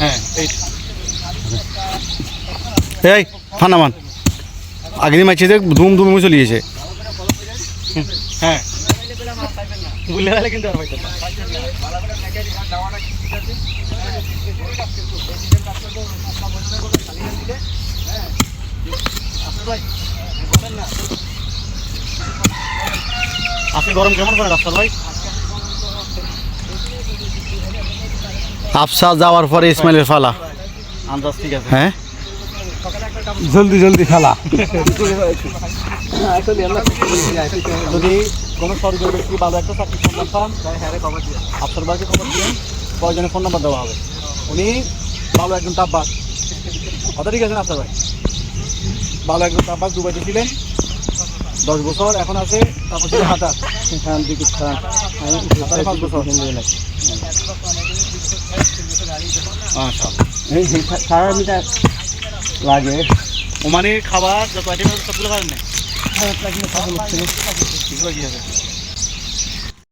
হ্যাঁ এই। ফানামান আগনি মারছে যে ধুম ধুম চলে গেছে হ্যাঁ। বুঝলে গেলে কিন্তু আর হয়তো গরম কেমন করে রাস্তার ভাই? আফসা যাওয়ার পরে ইসমাইলের ফালা। আন্দাজ ঠিক আছে। হ্যাঁ? জলদি জলদি খেলা যদি কোনো সরকারি ব্যক্তি ভালো একটা চাকরি সন্ধান পান তাহলে হ্যাঁ খবর দিয়ে আফসার ভাইকে খবর দিন কয়জনের ফোন নাম্বার দেওয়া হবে? উনি ভালো একজন তাব্বাস কথা ঠিক আছে না আফসার ভাই? ভালো একজন তাব্বাস দুবাইতে ছিলেন দশ বছর এখন আছে তারপর ছিল হাতার হাতারে পাঁচ বছর। আচ্ছা সারা মিটার লাগে ওমানে খাবার যত আইটেম আছে সবগুলো খাবেন না এগুলো কি আছে